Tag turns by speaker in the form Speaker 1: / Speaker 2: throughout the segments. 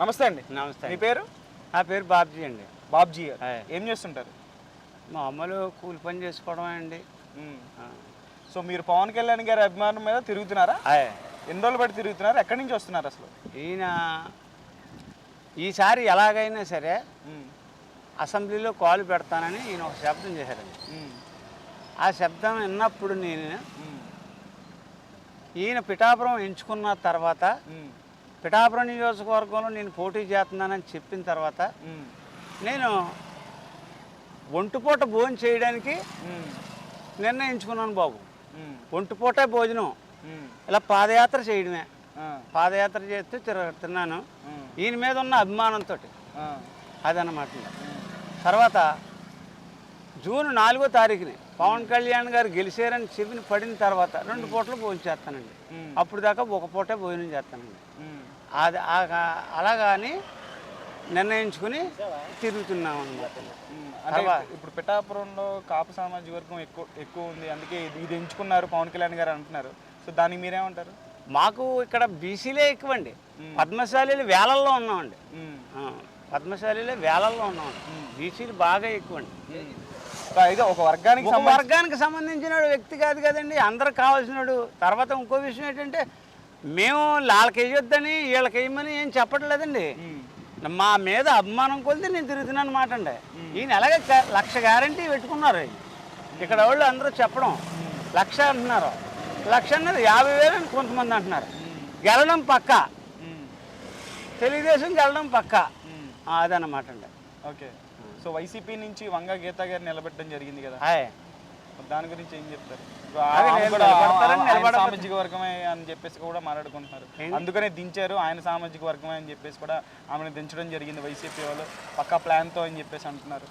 Speaker 1: నమస్తే అండి
Speaker 2: నమస్తే
Speaker 1: మీ పేరు
Speaker 2: నా పేరు బాబ్జీ అండి
Speaker 1: బాబ్జీ. ఏం చేస్తుంటారు
Speaker 2: మామూలు కూలి పని చేసుకోవడం అండి.
Speaker 1: సో మీరు పవన్ కళ్యాణ్ గారి అభిమానం మీద తిరుగుతున్నారా. ఎన్ని రోజులు బట్టి తిరుగుతున్నారు ఎక్కడి నుంచి వస్తున్నారు అసలు
Speaker 2: ఈయన ఈసారి ఎలాగైనా సరే. అసెంబ్లీలో కాలు పెడతానని ఈయన ఒక శబ్దం చేశారండి. ఆ శబ్దం విన్నప్పుడు నేను. ఈయన పిఠాపురం ఎంచుకున్న తర్వాత. పిఠాపురం నియోజకవర్గంలో నేను పోటీ చేస్తున్నానని చెప్పిన తర్వాత. నేను ఒంటిపూట భోజనం చేయడానికి. నిర్ణయించుకున్నాను బాబు. ఒంటిపూటే భోజనం. ఇలా పాదయాత్ర చేయడమే. పాదయాత్ర చేస్తూ తిరుగుతున్నాను. ఈయన మీద ఉన్న అభిమానంతో
Speaker 1: ఆ.
Speaker 2: అదన్నమాట తర్వాత జూన్ నాలుగో తారీఖుని పవన్ కళ్యాణ్ గారు గెలిచారని చెప్పిన పడిన తర్వాత రెండు పూటలు భోజనం చేస్తానండి. అప్పుడు దాకా ఒక పూటే భోజనం చేస్తానండి. అది అలాగాని నిర్ణయించుకుని తిరుగుతున్నాం.
Speaker 1: అంటే ఇప్పుడు పిఠాపురంలో కాపు సామాజిక వర్గం ఎక్కువ ఎక్కువ ఉంది. అందుకే ఇది ఇది ఎంచుకున్నారు పవన్ కళ్యాణ్ గారు అంటున్నారు. సో దానికి మీరేమంటారు?
Speaker 2: మాకు ఇక్కడ బీసీలే ఎక్కువండి. పద్మశాలీలు వేలల్లో ఉన్నామండి. పద్మశాలీలే వేలల్లో ఉన్నామండి. బీసీలు బాగా ఎక్కువండి.
Speaker 1: ఒక వర్గానికి
Speaker 2: వర్గానికి సంబంధించిన వ్యక్తి కాదు కదండి. అందరికి కావాల్సినాడు. తర్వాత ఇంకో విషయం ఏంటంటే మేము వాళ్ళకి వేయొద్దని వీళ్ళకి వేయమని ఏం చెప్పట్లేదండి. మా మీద అభిమానం కొలితే నేను తిరుగుతున్నాను అనమాట అండి. ఈయన ఎలాగ లక్ష గ్యారంటీ పెట్టుకున్నారు. ఇక్కడ వాళ్ళు అందరూ చెప్పడం. లక్ష అంటున్నారు. లక్ష అన్నది యాభై వేలు అని కొంతమంది అంటున్నారు. గెలడం పక్క. తెలుగుదేశం గెలడం పక్క. అదన్నమాట అండి.
Speaker 1: ఓకే. సో వైసీపీ నుంచి వంగ గీత గారు నిలబెట్టడం జరిగింది కదా. దాని గురించి ఏం చెప్తారు? సామాజిక వర్గమే అని చెప్పేసి కూడా మాట్లాడుకుంటున్నారు. అందుకనే దించారు ఆయన సామాజిక వర్గమే అని చెప్పేసి కూడా ఆమెను దించడం జరిగింది వైసీపీ వాళ్ళు. పక్కా ప్లాన్తో అని చెప్పేసి అంటున్నారు.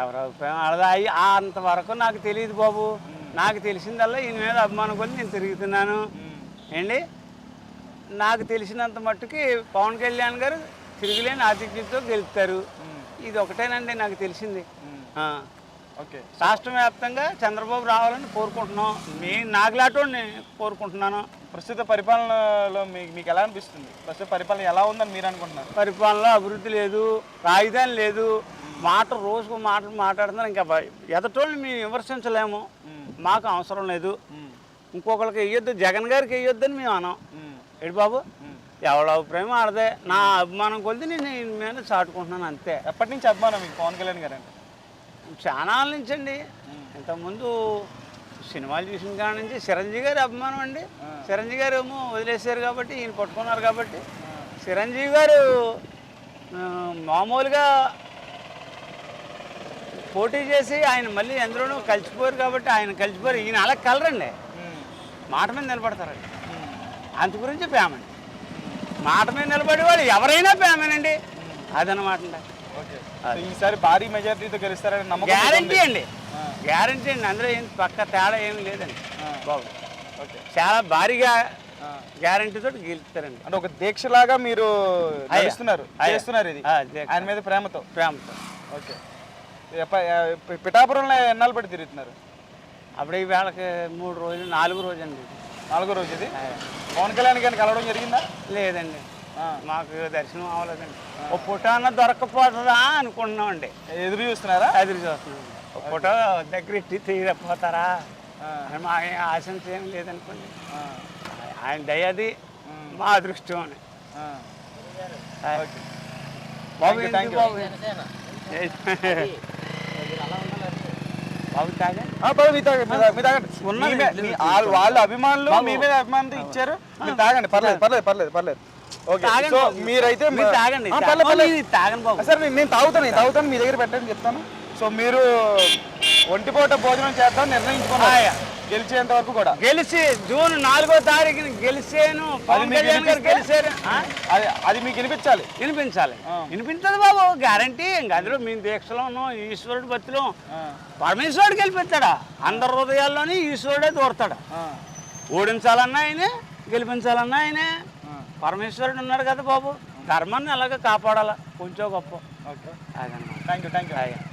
Speaker 2: ఎవరి అభిప్రాయం అయ్యి అంతవరకు నాకు తెలియదు బాబు. నాకు తెలిసిందల్లా ఈయన మీద అభిమానం కొద్ది నేను తిరుగుతున్నాను. ఏండి నాకు తెలిసినంత మట్టుకి పవన్ కళ్యాణ్ గారు తిరుగులేని ఆతిథ్యంతో గెలుస్తారు ఇది ఒకటేనండి నాకు తెలిసింది. రాష్ట్ర వ్యాప్తంగా చంద్రబాబు రావాలని కోరుకుంటున్నాం. మీ నాకులాటోని కోరుకుంటున్నాను.
Speaker 1: ప్రస్తుత పరిపాలనలో మీకు మీకు ఎలా అనిపిస్తుంది? ప్రస్తుత పరిపాలన ఎలా ఉందని మీరు అనుకుంటున్నారు?
Speaker 2: పరిపాలనలో అభివృద్ధి లేదు రాజధాని లేదు. మాట రోజుకు మాటలు మాట్లాడుతున్నారు. ఇంకా ఎదటోళ్ళని మేము విమర్శించలేము. మాకు అవసరం లేదు. ఇంకొకరికి వేయొద్దు జగన్ గారికి వేయొద్దని మేము అనం. ఏడు బాబు? ఎవడ అభిప్రాయం ఆడదే. నా అభిమానం కొలిది నేను మీద చాటుకుంటున్నాను అంతే.
Speaker 1: ఎప్పటి నుంచి అభిమానం మీకు? పవన్ కళ్యాణ్ గారు అంటే
Speaker 2: చాలా నుంచి అండి ఇంతకుముందు సినిమాలు చూసిన కాడ నుంచి చిరంజీవి గారి అభిమానం అండి. చిరంజీవి గారు ఏమో వదిలేశారు కాబట్టి ఈయన పట్టుకున్నారు కాబట్టి. చిరంజీవి గారు మామూలుగా పోటీ చేసి ఆయన మళ్ళీ ఎందులోనూ కలిసిపోయారు కాబట్టి ఆయన కలిసిపోయారు. ఈయన అలా కలరండి. మాట మీద నిలబడతారండి. అంత గురించి పేమండి మాట మీద నిలబడే వాళ్ళు ఎవరైనా పేమేనండి అదనమాట అండి.
Speaker 1: ఈసారి భారీ మెజారిటీతో గెలుస్తారని నమ్మకం మీకు
Speaker 2: గ్యారంటీ? అండి. గ్యారంటీ అండి. అందులో ఏం పక్క తేడా ఏమి లేదండి. బాబు.
Speaker 1: ఓకే.
Speaker 2: చాలా భారీగా గ్యారంటీ తోటి గెలుస్తారండి.
Speaker 1: అంటే ఒక దీక్షలాగా మీరు
Speaker 2: అయ్యా.
Speaker 1: చేస్తున్నారు ఇది. ఆయన మీద ప్రేమతో.
Speaker 2: ప్రేమతో.
Speaker 1: ఓకే. పిఠాపురంలో ఎన్నాళ్ళు పట్టి తిరుగుతున్నారు?
Speaker 2: అప్పుడు ఈ వేళకి మూడు రోజులు నాలుగు రోజు అండి
Speaker 1: నాలుగో రోజు ఇది. పవన్ కళ్యాణ్ గారిని కలవడం జరిగిందా?
Speaker 2: లేదండి. మాకు దర్శనం అవ్వలేదండి. ఓ పుటాన దొరకపోతుందా అనుకుంటున్నామండి.
Speaker 1: ఎదురు చూస్తున్నారా?
Speaker 2: ఎదురు చూస్తున్నాం. ఒక ఫోటో దగ్గర ఇట్టి తీయకపోతారా?
Speaker 1: ఆ.
Speaker 2: అని మా ఆశంస ఏం లేదనుకోండి.
Speaker 1: ఆ.
Speaker 2: ఆయన దయది మా అదృష్టం అని. బాబు ఎందుకు
Speaker 1: you.
Speaker 2: బాబు? బాబు తాగండి
Speaker 1: మీ తాగండి, మీ తాగండి, వాళ్ళ- వాళ్ళ అభిమానులు మీ మీద అభిమానంతో ఇచ్చారు. మీరు తాగండి పర్లేదు పర్లేదు పర్లేదు పర్లేదు.
Speaker 2: తాగండి బాబు.
Speaker 1: మీరైతే
Speaker 2: మీరు తాగండి
Speaker 1: ఆ, పర్లేదు, పర్లేదు.
Speaker 2: మీరు తాగండి బాబు
Speaker 1: సరే నేను- నేను తాగుతాను నేను తాగుతాను మీ దగ్గర పెట్టండి చెప్తాను సో మీరు ఒంటిపూట భోజనం చేద్దాం నిర్ణయించుకున్నారు
Speaker 2: ఆయా.
Speaker 1: గెలిచేంత వరకు కూడా
Speaker 2: గెలిచి జూన్ నాలుగో తారీఖుని గెలిచాను పవన్
Speaker 1: మీకు
Speaker 2: కళ్యాణ్ గారు
Speaker 1: వినిపిస్తే?
Speaker 2: గెలిచారు ఆ?
Speaker 1: అది అది మీకు వినిపించాలి
Speaker 2: వినిపించాలి
Speaker 1: ఆ.
Speaker 2: వినిపించదు బాబు గ్యారంటీ ఇంక అందులో మేము దీక్షలో ఉన్నాం ఈశ్వరుడు భక్తిలో
Speaker 1: ఆ,
Speaker 2: పరమేశ్వరుడు గెలిపిస్తాడా అందరి హృదయాల్లోని ఈశ్వరుడే దూరతాడు
Speaker 1: ఆ,
Speaker 2: ఓడించాలన్నా ఆయనే గెలిపించాలన్నా ఆయనే. పరమేశ్వరుడు ఉన్నాడు కదా బాబు. ధర్మాన్ని అలాగే కాపాడాలా? కొంచెం గొప్ప.
Speaker 1: Okay. Thank you thank you.